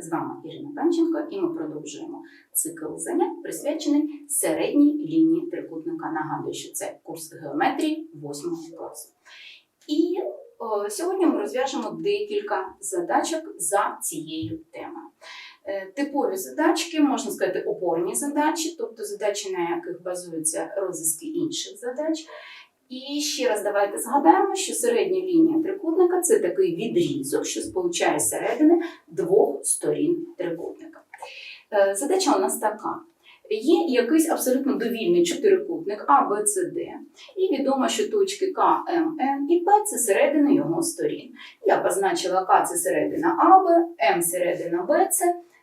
З вами Ірина Панченко, і ми продовжуємо цикл занять, присвячений середній лінії трикутника. Нагадую, що це курс геометрії 8 класу. І о, сьогодні ми розв'яжемо декілька задачок за цією темою. Е, Типові задачки, можна сказати, опорні задачі, тобто задачі, на яких базуються розв'язки інших задач. І ще раз давайте згадаємо, що середня лінія трикутника це такий відрізок, що сполучає середини двох сторін трикутника. Е, Задача у нас така. Є якийсь абсолютно довільний чотирикутник А, Б, С, Д, і відомо, що точки К, М, Н і П це середини його сторін. Я позначила К це середина АБ, М середина БЦ,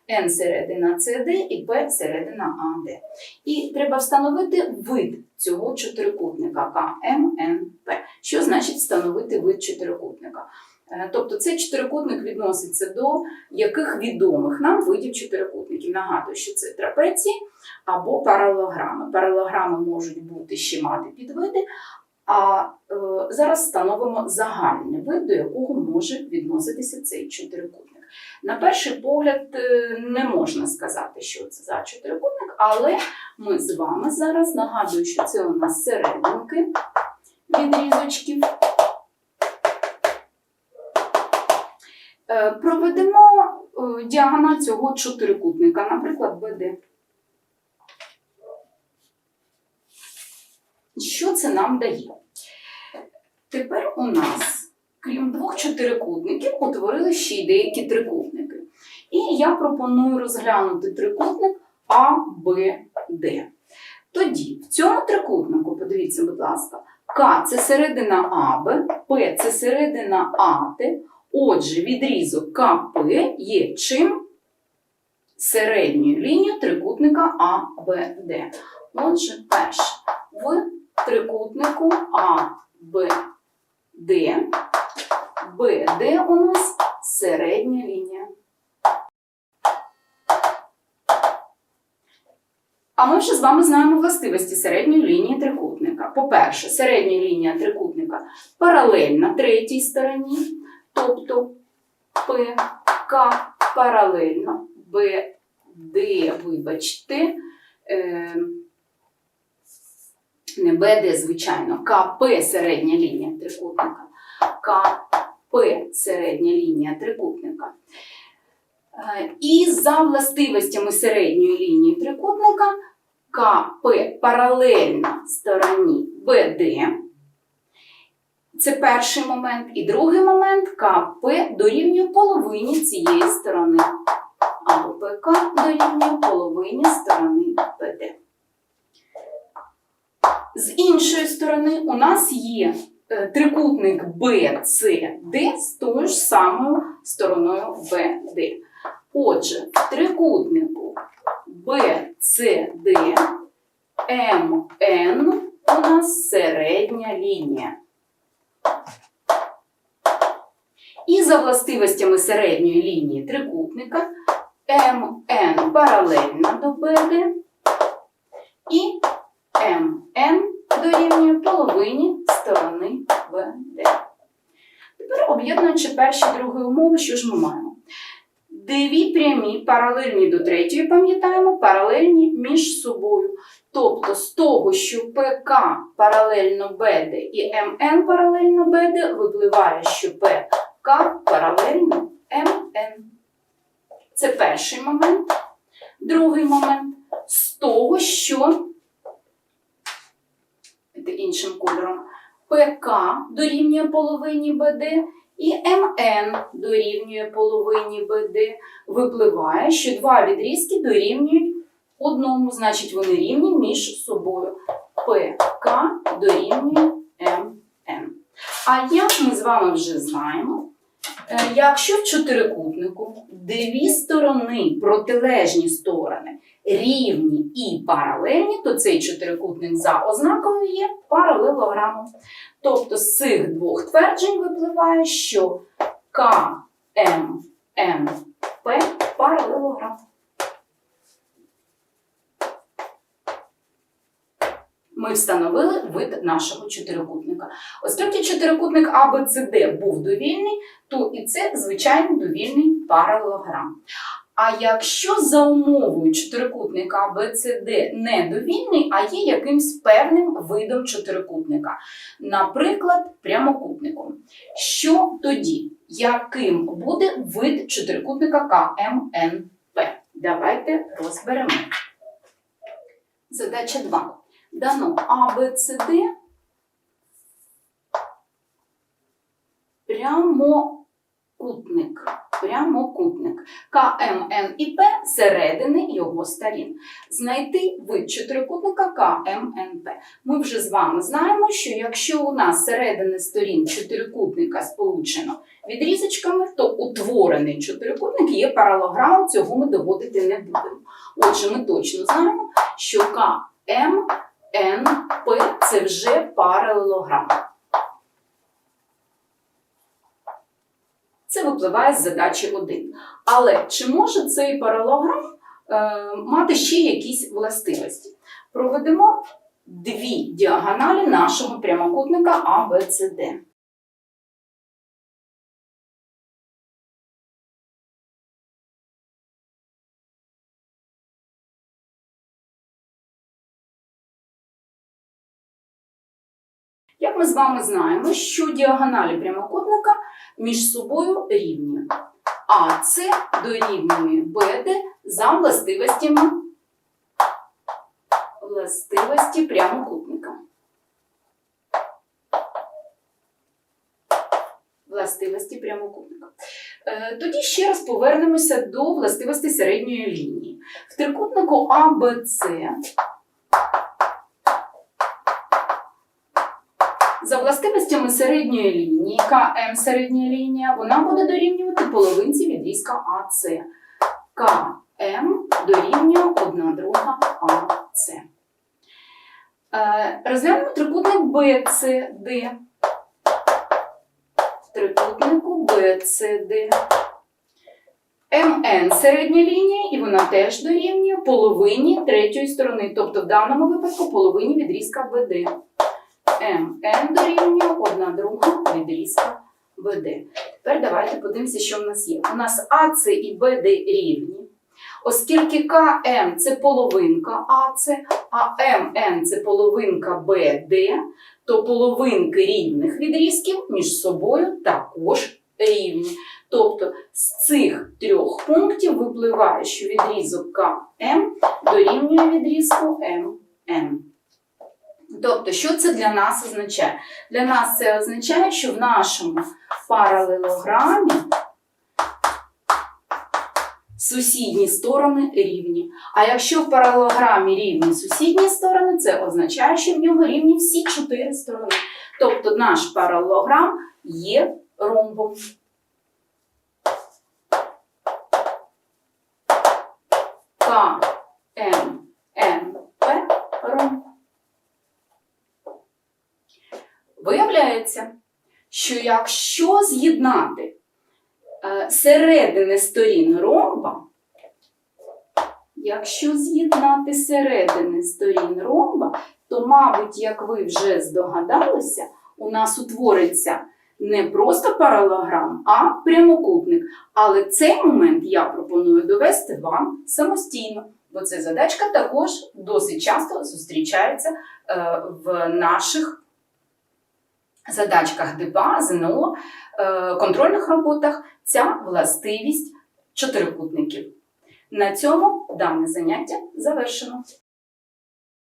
Н середина СД і П середина АД. І треба встановити вид цього чотирикутника КМНП. Що значить встановити вид чотирикутника? Е, Тобто цей чотирикутник відноситься до яких відомих нам видів чотирикутників. Нагадую, що це трапеції або паралелограми. Паралелограми можуть бути ще мати підвиди, а е, зараз встановимо загальний вид, до якого може відноситися цей чотирикутник. На перший погляд е, не можна сказати, що це за чотирикутник, але ми з вами зараз нагадую, що це у нас серединки відрізочків. Е, Проведемо е, діагональ цього чотирикутника, наприклад, БД. Що це нам дає? Тепер у нас, крім двох чотирикутників, утворили ще й деякі трикутники. І я пропоную розглянути трикутник А, Б, Д. Тоді в цьому трикутнику, подивіться, будь ласка, К це середина АБ, П це середина АТ. Отже, відрізок КП є чим? Середньою лінією трикутника АБД. Отже, перше, в трикутнику АБД, БД у нас середня лінія. А ми вже з вами знаємо властивості середньої лінії трикутника. По-перше, середня лінія трикутника паралельна третій стороні, тобто ПК паралельно БД, вибачте, е, не БД, звичайно, КП середня лінія трикутника. КП середня лінія трикутника. Е, І за властивостями середньої лінії трикутника КП паралельна стороні БД. Це перший момент. І другий момент КП дорівнює половині цієї сторони. Або ПК дорівнює половині сторони ПД. З іншої сторони у нас є е, трикутник BCD з тою ж самою стороною BD. Отже, трикутнику BCD MN у нас середня лінія. І за властивостями середньої лінії трикутника МН паралельна до БД і половині сторони БД. Тепер об'єднуючи перші і другі умови, що ж ми маємо? Дві прямі паралельні до третьої, пам'ятаємо, паралельні між собою. Тобто з того, що ПК паралельно БД і МН паралельно БД, випливає, що ПК паралельно МН. Це перший момент. Другий момент з того, що це іншим кольором, ПК дорівнює половині БД і МН дорівнює половині БД. Випливає, що два відрізки дорівнюють одному, значить вони рівні між собою. ПК дорівнює МН. А як ми з вами вже знаємо, е, якщо в чотирикутнику дві сторони, протилежні сторони, рівні і паралельні, то цей чотирикутник за ознакою є паралелограмом. Тобто з цих двох тверджень випливає, що КМНП паралелограм. Ми встановили вид нашого чотирикутника. Оскільки чотирикутник ABCD був довільний, то і це звичайний довільний паралелограм. А якщо за умовою чотирикутника ABCD недовільний, а є якимсь певним видом чотирикутника, наприклад, прямокутником, що тоді? Яким буде вид чотирикутника КМНП? Давайте розберемо. Задача 2. Дано ABCD прямокутник. Прямокутник. КМН і П середини його сторін. Знайти вид чотирикутника КМНП. Ми вже з вами знаємо, що якщо у нас середини сторін чотирикутника сполучено відрізочками, то утворений чотирикутник є паралограмом, цього ми доводити не будемо. Отже, ми точно знаємо, що КМНП це вже паралелограм. Це випливає з задачі 1. Але чи може цей паралограм е, мати ще якісь властивості? Проведемо дві діагоналі нашого прямокутника ABCD. Як ми з вами знаємо, що діагоналі прямокутника між собою рівні. А це дорівнює БД за властивостями властивості прямокутника. Властивості прямокутника. Е, Тоді ще раз повернемося до властивостей середньої лінії. В трикутнику АБЦ За властивостями середньої лінії, КМ середня лінія, вона буде дорівнювати половинці відрізка АС. КМ дорівнює 1 друга АС. Е, Розглянемо трикутник BCD. Трикутнику BCD. МН середня лінія, і вона теж дорівнює половині третьої сторони, тобто в даному випадку половині відрізка МН дорівнює 1 друга відрізка БД. Тепер давайте подивимося, що в нас є. У нас АЦ і БД рівні. Оскільки КМ це половинка АЦ, а МН це половинка БД, то половинки рівних відрізків між собою також рівні. Тобто з цих трьох пунктів випливає, що відрізок КМ дорівнює відрізку МН. Тобто, що це для нас означає? Для нас це означає, що в нашому паралелограмі сусідні сторони рівні. А якщо в паралелограмі рівні сусідні сторони, це означає, що в нього рівні всі чотири сторони. Тобто наш паралелограм є ромбом. К, М, Н, П, ромб. Виявляється, що якщо з'єднати е, середини сторін ромба, якщо з'єднати середини сторін ромба, то, мабуть, як ви вже здогадалися, у нас утвориться не просто паралограм, а прямокутник. Але цей момент я пропоную довести вам самостійно, бо ця задачка також досить часто зустрічається е, в наших задачках ДПА, ЗНО, е, контрольних роботах ця властивість чотирикутників. На цьому дане заняття завершено.